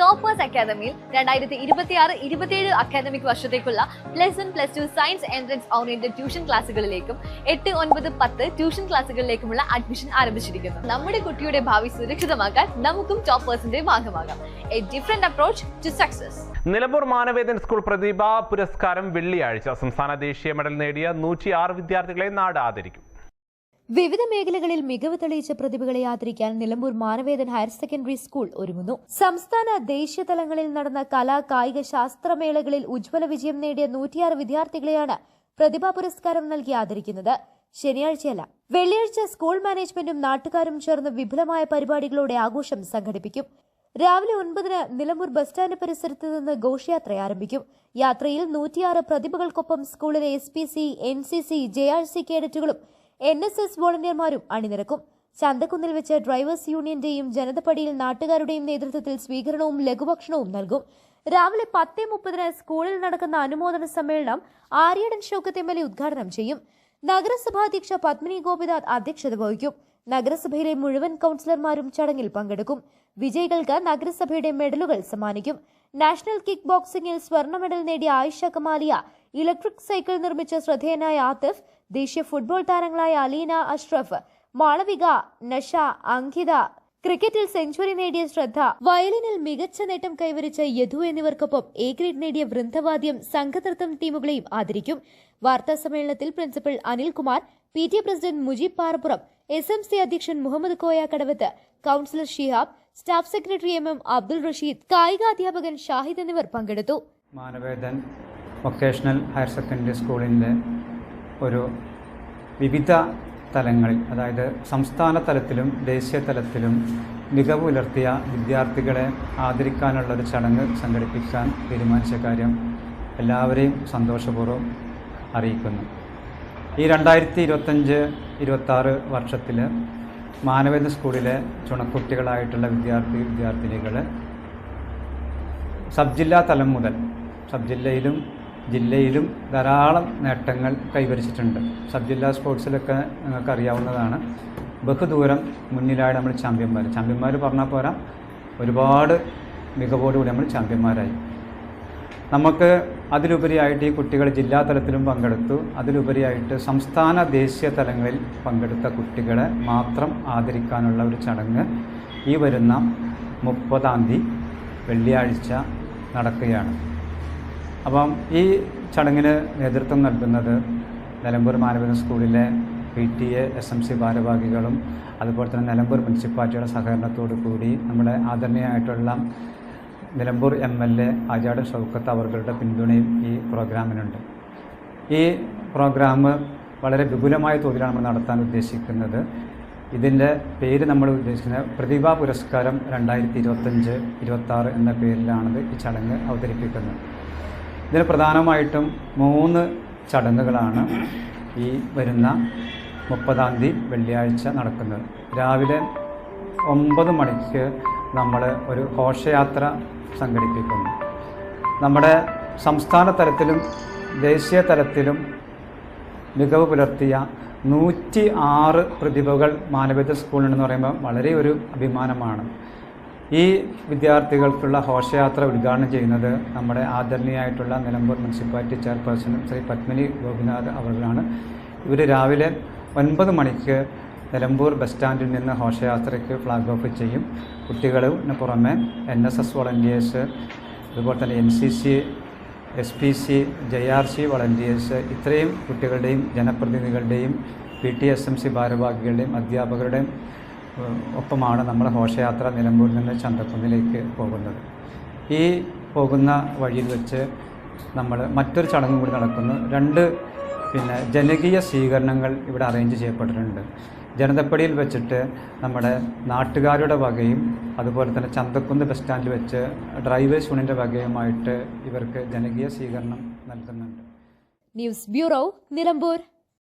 Toppers അക്കാദമിയിൽ രണ്ടായിരത്തി ഇരുപത്തിയാറ് ഇരുപത്തിയേഴ് അക്കാദമിക് വർഷത്തേക്കുള്ള plus one plus two science entrance oriented tuition ക്ലാസ്സുകളിലേക്കും എട്ട് ഒൻപത് പത്ത് ട്യൂഷൻ ക്ലാസ്സുകളിലേക്കുമുള്ള അഡ്മിഷൻ ആരംഭിച്ചിരിക്കുന്നു. നമ്മുടെ കുട്ടിയുടെ ഭാവി സുരക്ഷിതമാക്കാൻ നമുക്കും ടോപ്പേഴ്സിന്റെ ഭാഗമാകാം. A different approach to success Nilambur Manavedan school പ്രതിഭാ പുരസ്കാരം വെള്ളിയാഴ്ച സംസ്ഥാന ദേശീയ മെഡൽ നേടിയ നൂറ്റിയാറ് വിദ്യാർത്ഥികളെ നാട് ആദരിക്കും. വിവിധ മേഖലകളിൽ മികവ് തെളിയിച്ച പ്രതിഭകളെ ആദരിക്കാൻ Nilambur Manavedan higher secondary school ഒരുങ്ങുന്നു. സംസ്ഥാന ദേശീയ തലങ്ങളിൽ നടന്ന കലാ കായിക ശാസ്ത്രമേളകളിൽ ഉജ്ജ്വല വിജയം നേടിയ നൂറ്റിയാറ് വിദ്യാർത്ഥികളെയാണ് പ്രതിഭാ പുരസ്കാരം നൽകി ആദരിക്കുന്നത്. ശനിയാഴ്ചയല്ല. വെള്ളിയാഴ്ച സ്കൂൾ മാനേജ്മെന്റും നാട്ടുകാരും ചേർന്ന് വിപുലമായ പരിപാടികളോടെ ആഘോഷം സംഘടിപ്പിക്കും. രാവിലെ ഒൻപതിന് നിലമ്പൂർ ബസ് സ്റ്റാൻഡ് പരിസരത്ത് നിന്ന് ഘോഷയാത്ര ആരംഭിക്കും. യാത്രയിൽ നൂറ്റിയാറ് പ്രതിഭകൾക്കൊപ്പം സ്കൂളിലെ S P C N C C J R C കേഡറ്റുകളും N S S വോളണ്ടിയർമാരും അണിനിരക്കും. ചന്തക്കുന്നിൽ വെച്ച് ഡ്രൈവേഴ്സ് യൂണിയന്റെയും ജനതപടിയിൽ നാട്ടുകാരുടെയും നേതൃത്വത്തിൽ സ്വീകരണവും ലഘുഭക്ഷണവും നൽകും. രാവിലെ പത്തേ മുപ്പതിന് സ്കൂളിൽ നടക്കുന്ന അനുമോദന സമ്മേളനം Aryadan Shoukath M L A ഉദ്ഘാടനം ചെയ്യും. നഗരസഭാ അധ്യക്ഷ പത്മിനി ഗോപിനാഥ് അധ്യക്ഷത വഹിക്കും. നഗരസഭയിലെ മുഴുവൻ കൌൺസിലർമാരും ചടങ്ങിൽ പങ്കെടുക്കും. വിജയികൾക്ക് നഗരസഭയുടെ മെഡലുകൾ സമ്മാനിക്കും. നാഷണൽ കിക്ക് ബോക്സിംഗിൽ സ്വർണ മെഡൽ നേടിയ ആയിഷ കമാലിയ ഇലക്ട്രിക് സൈക്കിൾ നിർമ്മിച്ച ശ്രദ്ധേയനായ ആതിഫ് ദേശീയ ഫുട്ബോൾ താരങ്ങളായ അലീന അഷ്റഫ് മാളവിക നഷ അങ്കിത ക്രിക്കറ്റിൽ സെഞ്ചുറി നേടിയ ശ്രദ്ധ വയലിനിൽ മികച്ച നേട്ടം കൈവരിച്ച യദു എന്നിവർക്കൊപ്പം എ ഗ്രേഡ് നേടിയ വൃന്ദവാദ്യം സംഘനൃത്തം ടീമുകളെയും ആദരിക്കും. വാർത്താ സമ്മേളനത്തിൽ principal Anilkumar P T A president Mujeeb Parappuram S M C അധ്യക്ഷൻ Muhammad Koya Kadavath councillor Shihab staff secretary M M Abdul Rasheed കായികാധ്യാപകൻ Shahid എന്നിവർ പങ്കെടുത്തു. മാനവേദൻ വൊക്കേഷണൽ ഹയർ സെക്കൻഡറി സ്കൂളിന്റെ ഒരു വിവിധ തലങ്ങളിൽ അതായത് സംസ്ഥാന തലത്തിലും ദേശീയ തലത്തിലും മികവ് പുലർത്തിയ വിദ്യാർത്ഥികളെ ആദരിക്കാനുള്ള ഒരു ചടങ്ങ് സംഘടിപ്പിക്കാൻ തീരുമാനിച്ച കാര്യം എല്ലാവരെയും സന്തോഷപൂർവം അറിയിക്കുന്നു. ഈ രണ്ടായിരത്തി ഇരുപത്തഞ്ച് ഇരുപത്താറ് വർഷത്തിൽ മാനവേദ സ്കൂളിലെ ചുണക്കുട്ടികളായിട്ടുള്ള വിദ്യാർത്ഥി വിദ്യാർത്ഥിനികൾ സബ് ജില്ലാ തലം മുതൽ സബ് ജില്ലയിലും ജില്ലയിലും ധാരാളം നേട്ടങ്ങൾ കൈവരിച്ചിട്ടുണ്ട്. സബ് ജില്ലാ സ്പോർട്സിലൊക്കെ നിങ്ങൾക്ക് അറിയാവുന്നതാണ്. ബഹുദൂരം മുന്നിലായി നമ്മൾ ചാമ്പ്യന്മാർ ചാമ്പ്യന്മാർ പറഞ്ഞാൽ പോരാ. ഒരുപാട് മികവോടുകൂടി നമ്മൾ ചാമ്പ്യന്മാരായി. നമുക്ക് അതിലുപരിയായിട്ട് ഈ കുട്ടികൾ ജില്ലാ തലത്തിലും പങ്കെടുത്തു. അതിലുപരിയായിട്ട് സംസ്ഥാന ദേശീയ തലങ്ങളിൽ പങ്കെടുത്ത കുട്ടികളെ മാത്രം ആദരിക്കാനുള്ള ഒരു ചടങ്ങ് ഈ വരുന്ന മുപ്പതാം തീയതി വെള്ളിയാഴ്ച നടക്കുകയാണ്. അപ്പം ഈ ചടങ്ങിന് നേതൃത്വം നൽകുന്നത് നിലമ്പൂർ മാനവന സ്കൂളിലെ P T A S M C ഭാരവാഹികളും അതുപോലെ തന്നെ നിലമ്പൂർ മുനിസിപ്പാലിറ്റിയുടെ സഹകരണത്തോടു കൂടി നമ്മുടെ ആദരണീയമായിട്ടുള്ള Nilambur M L A Achad Shoukath അവർകളുടെ പിന്തുണയും ഈ പ്രോഗ്രാമിനുണ്ട്. ഈ പ്രോഗ്രാം വളരെ വിപുലമായ തോതിലാണ് നമ്മൾ നടത്താൻ ഉദ്ദേശിക്കുന്നത്. ഇതിന്റെ പേര് നമ്മൾ ഉദ്ദേശിക്കുന്നത് പ്രതിഭാ പുരസ്കാരം രണ്ടായിരത്തി ഇരുപത്തഞ്ച് ഇരുപത്താറ് എന്ന പേരിലാണത് ഈ ചടങ്ങ് അവതരിപ്പിക്കുന്നത്. ഇതിന് പ്രധാനമായിട്ടും മൂന്ന് ചടങ്ങുകളാണ് ഈ വരുന്ന മുപ്പതാം തീയതി വെള്ളിയാഴ്ച നടക്കുന്നത്. രാവിലെ ഒമ്പത് മണിക്ക് നമ്മൾ ഒരു ഘോഷയാത്ര സംഘടിപ്പിക്കുന്നു. നമ്മുടെ സംസ്ഥാന തലത്തിലും ദേശീയ തലത്തിലും മികവ് പുലർത്തിയ നൂറ്റി ആറ് പ്രതിഭകൾ മാനവേദ്യ സ്കൂളിൽ എന്ന് പറയുമ്പോൾ വളരെ ഒരു അഭിമാനമാണ്. ഈ വിദ്യാർത്ഥികൾക്കുള്ള ഘോഷയാത്ര ഉദ്ഘാടനം ചെയ്യുന്നത് നമ്മുടെ ആദരണീയായിട്ടുള്ള നിലമ്പൂർ മുനിസിപ്പാലിറ്റി ചെയർപേഴ്സൺ ശ്രീ പത്മിനി ഗോപിനാഥ് അവர்களാണ് ഇവർ രാവിലെ ഒൻപത് മണിക്ക് നിലമ്പൂർ ബസ് സ്റ്റാൻഡിൽ നിന്ന് ഘോഷയാത്രയ്ക്ക് ഫ്ലാഗ് ഓഫ് ചെയ്യും. കുട്ടികളും പുറമെ എൻ എസ് എസ് വളണ്ടിയേഴ്സ് അതുപോലെ തന്നെ N C C S P C J R C volunteers ഇത്രയും കുട്ടികളുടെയും ജനപ്രതിനിധികളുടെയും P T S M C ഭാരവാഹികളുടെയും അധ്യാപകരുടെയും ഒപ്പമാണ് നമ്മൾ ഘോഷയാത്ര നിലമ്പൂരിൽ നിന്ന് ചന്തക്കുന്നിലേക്ക് പോകുന്നത്. ഈ പോകുന്ന വഴിയിൽ വെച്ച് നമ്മൾ മറ്റൊരു ചടങ്ങും കൂടി നടക്കുന്നു. രണ്ട് പിന്നെ ജനകീയ സ്വീകരണങ്ങൾ ഇവിടെ അറേഞ്ച് ചെയ്യപ്പെട്ടിട്ടുണ്ട്. ജനതപ്പടിയിൽ വെച്ചിട്ട് നമ്മുടെ നാട്ടുകാരുടെ വകയും അതുപോലെ തന്നെ ചന്തക്കുന്ന് ബസ് സ്റ്റാൻഡിൽ വെച്ച് ഡ്രൈവേഴ്സ് യൂണിന്റെ വകയുമായിട്ട് ഇവർക്ക് ജനകീയ സ്വീകരണം നൽകുന്നുണ്ട്. News bureau Nilambur.